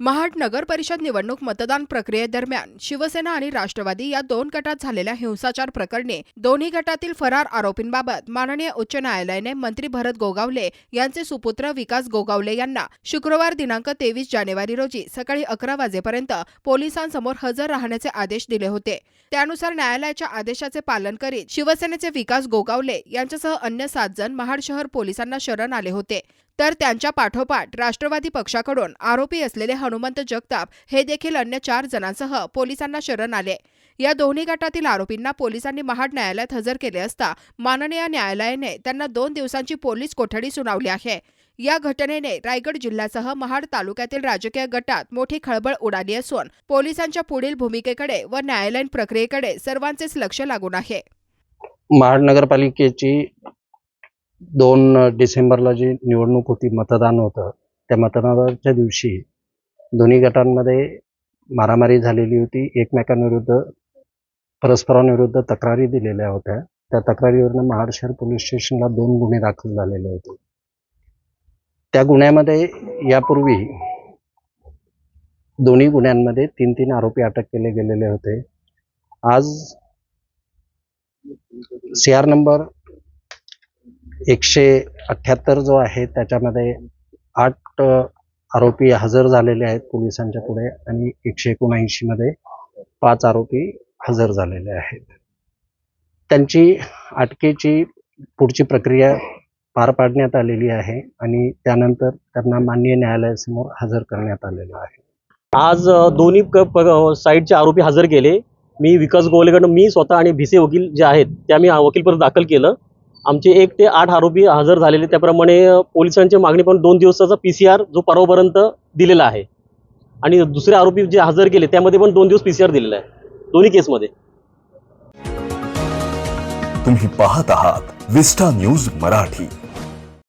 महाड नगर परिषद निवडणूक मतदान प्रक्रियेदरम्यान शिवसेना आणि राष्ट्रवादी या दोन गटात झालेल्या हिंसाचार प्रकरणी दोन्ही गटातील फरार आरोपींबाबत माननीय उच्च न्यायालयाने मंत्री भरत गोगावले यांचे सुपुत्र विकास गोगावले यांना शुक्रवार दिनांक तेवीस जानेवारी रोजी सकाळी अकरा वाजेपर्यंत पोलिसांसमोर हजर राहण्याचे आदेश दिले होते. त्यानुसार न्यायालयाच्या आदेशाचे पालन करीत शिवसेनेचे विकास गोगावले यांच्यासह अन्य सात जण महाड शहर पोलिसांना शरण आले होते. तर त्यांच्या पाठोपाठ राष्ट्रवादी पक्षाकडून आरोपी असलेले हनुमंत जगताप हे देखील अन्य चार जणांसह पोलिसांना शरण आले. या दोन्ही गटातील आरोपींना पोलिसांनी महाड न्यायालयात हजर केले असता माननीय न्यायालयाने त्यांना दोन दिवसांची पोलीस कोठडी सुनावली आहे. या घटनेने रायगड जिल्ह्यासह महाड तालुक्यातील राजकीय गटात मोठी खळबळ उडाली असून पोलिसांच्या पुढील भूमिकेकडे व न्यायालयीन प्रक्रियेकडे सर्वांचेच लक्ष लागून आहे. महाड नगरपालिकेची दोन डिसेंबरला जी निवडणूक होती मतदान होतं त्या मतदानाच्या दिवशी दोन्ही गटांमध्ये मारामारी झालेली होती. एकमेकांविरुद्ध परस्परांविरुद्ध तक्रारी दिलेल्या होत्या. त्या तक्रारीवरनं महाड शहर पोलीस स्टेशनला दोन गुन्हे दाखल झालेले होते. त्या गुन्ह्यामध्ये यापूर्वी दोन्ही गुन्ह्यांमध्ये तीन तीन आरोपी अटक केले गेलेले होते. आज सी आर नंबर एकशे अठ्ठ्याहत्तर जो आहे त्याच्यामध्ये आठ आरोपी हजर झालेले आहेत पोलिसांच्या पुढे आणि एकशे एकोणऐंशी मध्ये पाच आरोपी हजर झालेले आहेत. त्यांची अटकेची पुढची प्रक्रिया पार पाडण्यात आलेली आहे आणि त्यानंतर त्यांना माननीय न्यायालयासमोर हजर करण्यात आलेलं आहे. आज दोन्ही साईडचे आरोपी हजर केले मी विकास गोवलेकडनं मी स्वतः आणि भिसे वकील जे आहेत त्या मी वकीलपर्यंत दाखल केलं. आमचे एक ते आठ आरोपी हजर झालेले. त्याप्रमाणे पोलिसांची मागणी पण दोन दिवसाचा पी सी आर जो परवापर्यंत दिलेला आहे. आणि दुसरे आरोपी जे हजर केले त्यामध्ये पण दोन दिवस पी सी आर दिलेला आहे. दोन्ही केसमध्ये. तुम्ही पाहत आहात विस्टा न्यूज मराठी.